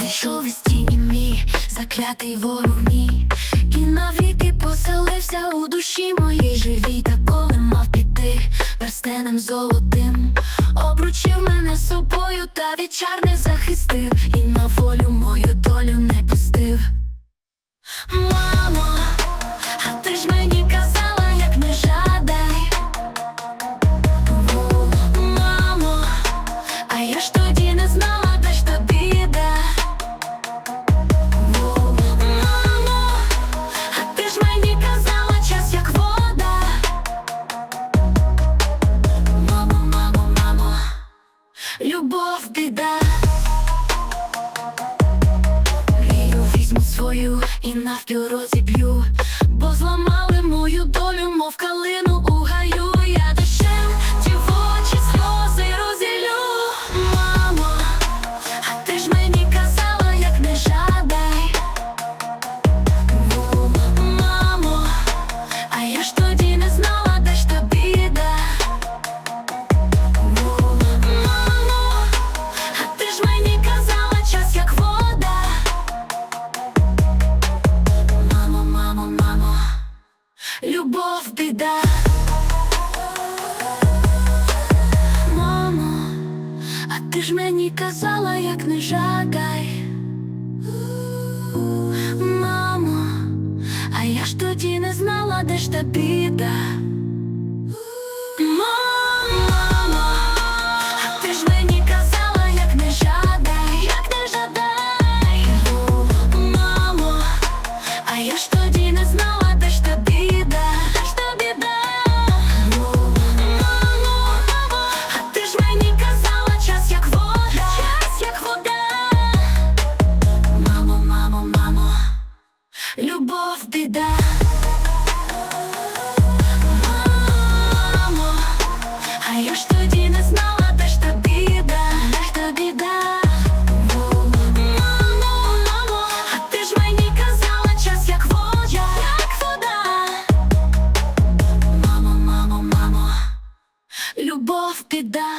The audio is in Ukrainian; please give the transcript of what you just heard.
Вийшов із тіні мій, заклятий ворог мій, і навіки поселився у душі моїй живій, та коли мав піти перстенем золотим, обручив мене собою, та вічар не захистив, і на волю мою долю не пустив. Мамо, а ти ж мені казала, як не жадай. Мамо, а я ж тоді не знала, любов біда. вірю візьму свою і навпіл розіб'ю, бо зламали знов біда. Мамо, а ти ж мені казала, як не жагай. Мамо, а я ж тоді не знала, де ж та біда. Я ж тоді не знала. любов біда. Мамо, а я а ж тоді знала, де ж та біда, де ж та біда. А ти ж мені казала час, як вода, як вода. Мамо, мамо, мамо, любов біда.